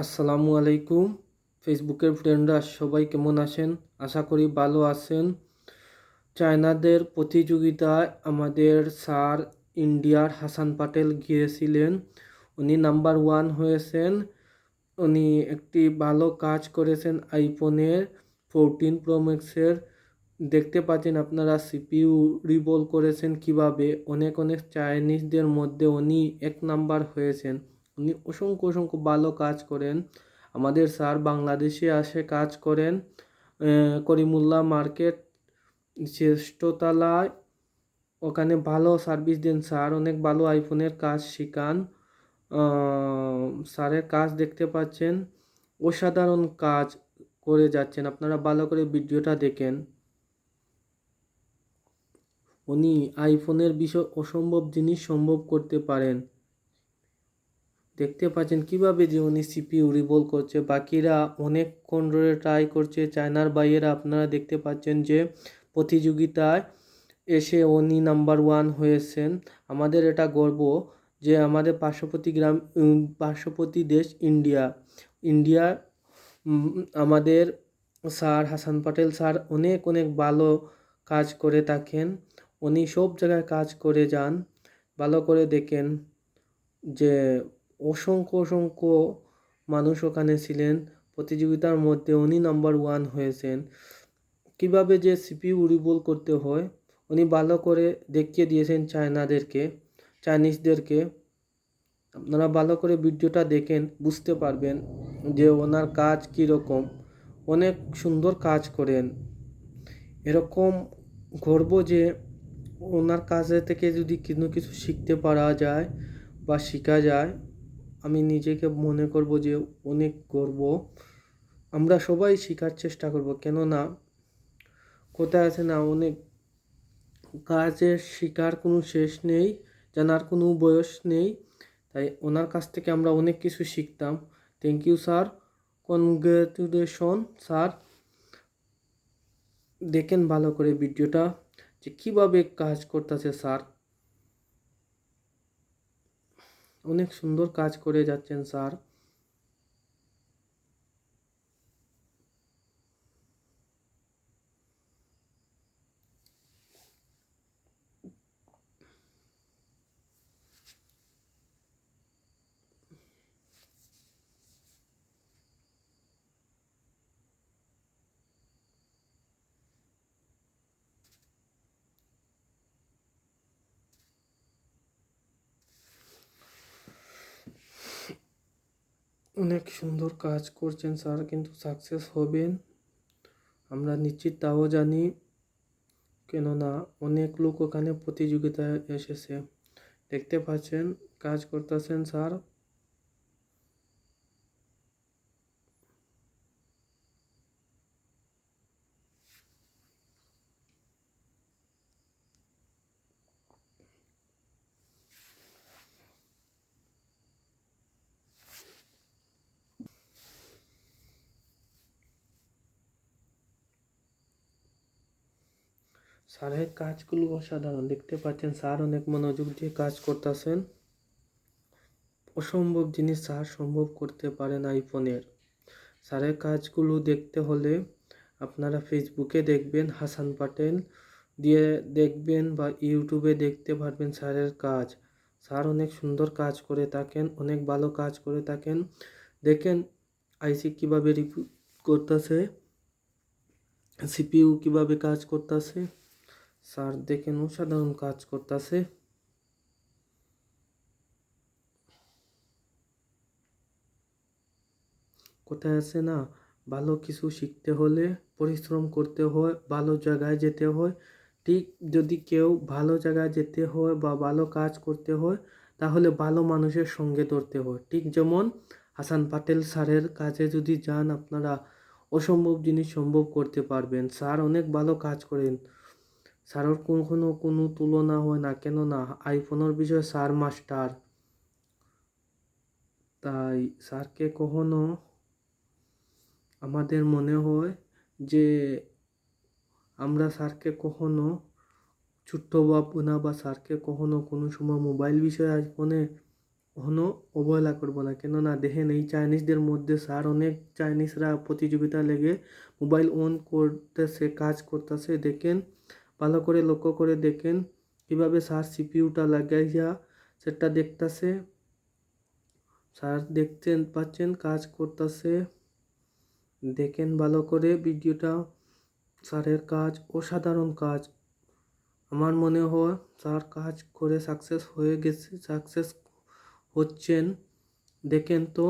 আসসালামু আলাইকুম। ফেসবুকের ফ্রেন্ডরা সবাই কেমন আছেন? আশা করি ভালো আছেন। চায়নাদের প্রতিযোগিতায় আমাদের স্যার ইন্ডিয়ার হাসান পাটেল গিয়েছিলেন। উনি নাম্বার ওয়ান হয়েছেন। উনি একটি ভালো কাজ করেছেন আইফোনের ফোরটিন প্রো ম্যাক্সের। দেখতে পাচ্ছেন আপনারা সিপিইউ রিবল করেছেন কীভাবে। অনেক অনেক চাইনিজদের মধ্যে উনি এক নাম্বার হয়েছেন। উনি অসংখ্য অসংখ্য ভালো কাজ করেন। আমাদের স্যার বাংলাদেশে আসে কাজ করেন। আহ, করিমুল্লাহ মার্কেট জ্যেষ্ঠতলায় ওখানে ভালো সার্ভিস দেন। স্যার অনেক ভালো আইফোনের কাজ শেখান। স্যারের কাজ দেখতে পাচ্ছেন। অসাধারণ কাজ করে যাচ্ছেন। আপনারা ভালো করে ভিডিওটা দেখেন। উনি আইফোনের বিষয় অসম্ভব জিনিস সম্ভব করতে পারেন। দেখতে পাচ্ছেন কীভাবে যে উনি সিপিইউ রিবল করছে। বাকিরা অনেকক্ষণ ধরে ট্রাই করছে। চায়নার বাইয়েরা আপনারা দেখতে পাচ্ছেন যে প্রতিযোগিতায় এসে উনি নাম্বার ওয়ান হয়েছেন। আমাদের এটা গর্ব যে আমাদের পার্শ্ববর্তী গ্রাম পার্শ্ববর্তী দেশ ইন্ডিয়া ইন্ডিয়া আমাদের স্যার হাসান পাটেল স্যার অনেক অনেক ভালো কাজ করে থাকেন। উনি সব জায়গায় কাজ করে যান। ভালো করে দেখেন যে অসংখ্য অসংখ্য মানুষ ওখানে ছিলেন। প্রতিযোগিতার মধ্যে উনি নাম্বার ওয়ান হয়েছেন। কীভাবে যে সিপিইউ রিবল করতে হয়, উনি ভালো করে দেখিয়ে দিয়েছেন চায়নাদেরকে, চাইনিজদেরকে। আপনারা ভালো করে ভিডিওটা দেখেন, বুঝতে পারবেন যে ওনার কাজ কীরকম। অনেক সুন্দর কাজ করেন। এরকম গর্ব যে ওনার কাজে থেকে যদি কোনো কিছু শিখতে পারা যায় বা শেখা যায় আমি নিজেকে মনে করব যে অনেক গর্ব। আমরা সবাই শেখার চেষ্টা করব, কেননা কোথায় আছে না অনেক কাজের শেখার কোনো শেষ নেই, জানার কোনো বয়স নেই। তাই ওনার কাছ থেকে আমরা অনেক কিছু শিখতাম। Thank you sir congratulation sir দেখেন ভালো করে ভিডিওটা যে কীভাবে কাজ করতেছে স্যার অনেক সুন্দর কাজ করে যাচ্ছেন স্যার। অনেক সুন্দর কাজ করছেন স্যার, কিন্তু সাকসেস হবেন। আমরা নিশ্চিত তাও জানি, কেননা অনেক লোক ওখানে প্রতিযোগিতায় এসেছে। দেখতে পাচ্ছেন, কাজ করতেছেন স্যার। স্যারের কাজগুলো অসাধারণ। দেখতে পাচ্ছেন, স্যার অনেক মনোযোগ দিয়ে কাজ করতেছেন। অসম্ভব জিনিস স্যার সম্ভব করতে পারেন আইফোনের। স্যারের কাজগুলো দেখতে হলে আপনারা ফেসবুকে দেখবেন, হাসান পাটেল দিয়ে দেখবেন বা ইউটিউবে দেখতে পারবেন স্যারের কাজ। স্যার অনেক সুন্দর কাজ করে থাকেন, অনেক ভালো কাজ করে থাকেন। দেখেন, আইসি কীভাবে রিপিট করতেছে, সিপিইউ কীভাবে কাজ করতেছে। স্যার দেখেন অসাধারণ কাজ করতেছে। কোথায় আছে না? ভালো কিছু শিখতে হলে পরিশ্রম করতে হয়, ভালো জায়গায় যেতে হয়। ঠিক যদি কেউ ভালো জায়গায় যেতে হয় বা ভালো কাজ করতে হয়, তাহলে ভালো মানুষের সঙ্গে ধরতে হয়। ঠিক যেমন হাসান পাটেল স্যারের কাজে যদি যান, আপনারা অসম্ভব জিনিস সম্ভব করতে পারবেন। স্যার অনেক ভালো কাজ করেন। স্যারের কখনো কোনো তুলনা হয় না। কেননা আইফোনের বিষয়ে স্যার মাস্টার তাই স্যারকে কখনো আমাদের মনে হয় যে আমরা স্যারকে কখনো ছোট্ট বা পুনা বা স্যারকে কখনো কোনো সময় মোবাইল বিষয়ে আইফোনে কখনো অবহেলা করব না। কেননা, দেখেন এই চাইনিজদের মধ্যে স্যার অনেক চাইনিজরা প্রতিযোগিতা লেগে মোবাইল অন করতেছে, কাজ করতেছে। দেখেন ভালো করে লক্ষ্য করে দেখেন কীভাবে স্যার সিপিইউটা লাগাইয়া সেটা দেখতাছে। স্যার দেখতেন পাচ্ছেন, কাজ করতেছে। দেখেন ভালো করে ভিডিওটা। স্যারের কাজ অসাধারণ কাজ। আমার মনে হয় স্যার কাজ করে সাকসেস হয়ে গেছে, সাকসেস হচ্ছেন। দেখেন তো,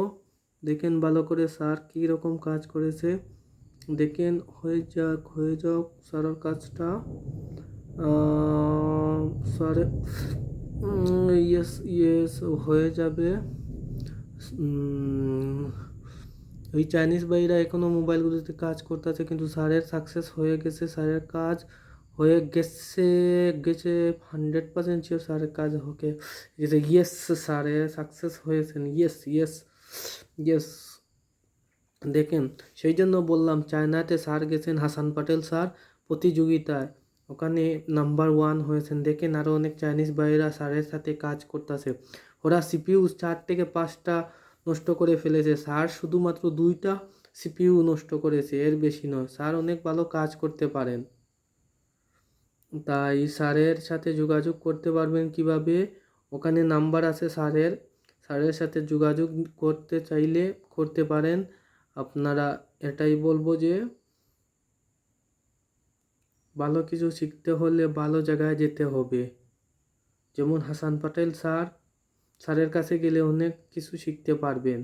দেখেন ভালো করে স্যার কী রকম কাজ করেছে। দেখেন, হয়ে যাক হয়ে যাক, স্যারের কাজটা। স্যার ইয়েস ইয়েস হয়ে যাবে। ওই চাইনিজ ভাইরা এখনও মোবাইলগুলোতে কাজ করতেছে, কিন্তু স্যারের সাকসেস হয়ে গেছে, স্যারের কাজ হয়ে গেছে গেছে হান্ড্রেড পার্সেন্ট শিওর স্যারের কাজ হোকে গেছে। ইয়েস স্যারে সাকসেস হয়েছেন। ইয়েস ইয়েস ইয়েস দেখেন, সেই জন্য বললাম, চায়নাতে স্যার গেছেন হাসান পাটেল স্যার প্রতিযোগিতায়। ওখানে নাম্বার ওয়ান হয়েছেন। দেখেন আরও অনেক চাইনিজ ভাইয়েরা স্যারের সাথে কাজ করতেছে। ওরা সিপিইউ চার থেকে পাঁচটা নষ্ট করে ফেলেছে। স্যার শুধুমাত্র দুইটা সিপিইউ নষ্ট করেছে, এর বেশি নয়। স্যার অনেক ভালো কাজ করতে পারেন। তাই স্যারের সাথে যোগাযোগ করতে পারবেন কীভাবে? ওখানে নাম্বার আছে স্যারের। স্যারের সাথে যোগাযোগ করতে চাইলে করতে পারেন। আপনারা এটাই বলব যে, ভালো কিছু শিখতে হলে ভালো জায়গায় যেতে হবে। যেমন হাসান পাটেল স্যার, স্যারের কাছে গেলে অনেক কিছু শিখতে পারবেন।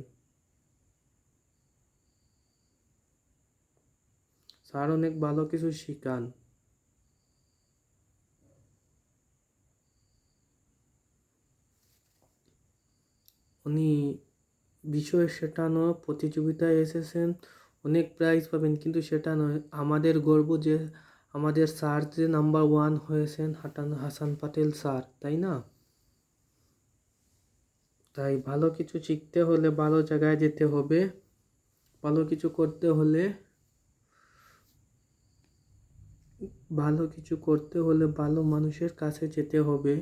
স্যার অনেক ভালো কিছু শিখান উনি বিষয় সেটা নয়, প্রতিযোগিতায় এসেছেন, অনেক প্রাইজ পাবেন। কিন্তু সেটা নয়, আমাদের গর্ব যে আমাদের স্যার যে নাম্বার ওয়ান হয়েছেন হাটান, হাসান পাটেল স্যার তাই না? তাই ভালো কিছু শিখতে হলে, ভালো জায়গায় যেতে হবে। ভালো কিছু করতে হলে, ভালো কিছু করতে হলে ভালো মানুষের কাছে যেতে হবে।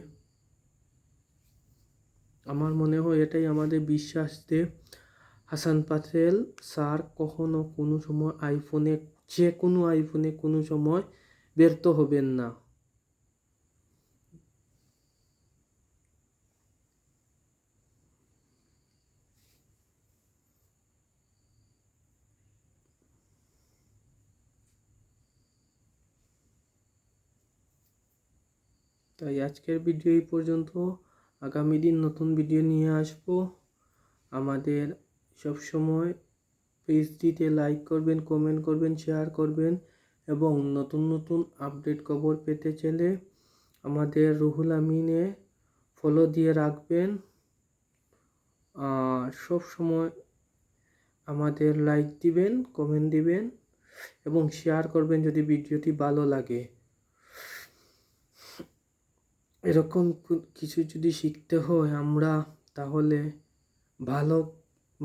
আমার মনে হয় এটাই আমাদের বিশ্বাস যে হাসান পাটেল স্যার কখনো কোনো সময় আইফোনে, যে কোনো আইফোনে কোনো সময় ব্যর্থ হবেন না। তাই আজকের ভিডিও এই পর্যন্ত। আগামী দিন নতুন ভিডিও নিয়ে আসব। আমাদের সব সময় পেজটিতে লাইক করবেন কমেন্ট করবেন শেয়ার করবেন এবং নতুন নতুন আপডেট খবর পেতে চাইলে আমাদের রুহুল আমিনে ফলো দিয়ে রাখবেন। সব সময় আমাদের লাইক দিবেন কমেন্ট দিবেন এবং শেয়ার করবেন যদি ভিডিওটি ভালো লাগে। এরকম কিছু যদি শিখতে হয় আমরা, তাহলে ভালো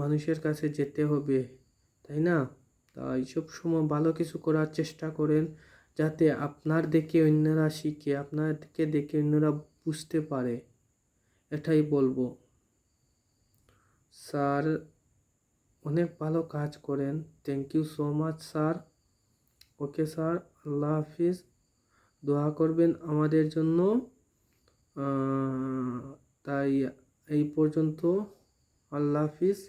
মানুষের কাছে যেতে হবে, তাই না? তাই সব সময় ভালো কিছু করার চেষ্টা করেন যাতে আপনার দেখে অন্যরা শিখে আপনাকে দেখে অন্যরা বুঝতে পারে। এটাই বলব। স্যার, অনেক ভালো কাজ করেন। Thank you so much sir. Okay sir, আল্লাহ হাফিজ। দোয়া করবেন আমাদের জন্য। তাই এই পর্যন্ত। আল্লাহ হাফিজ।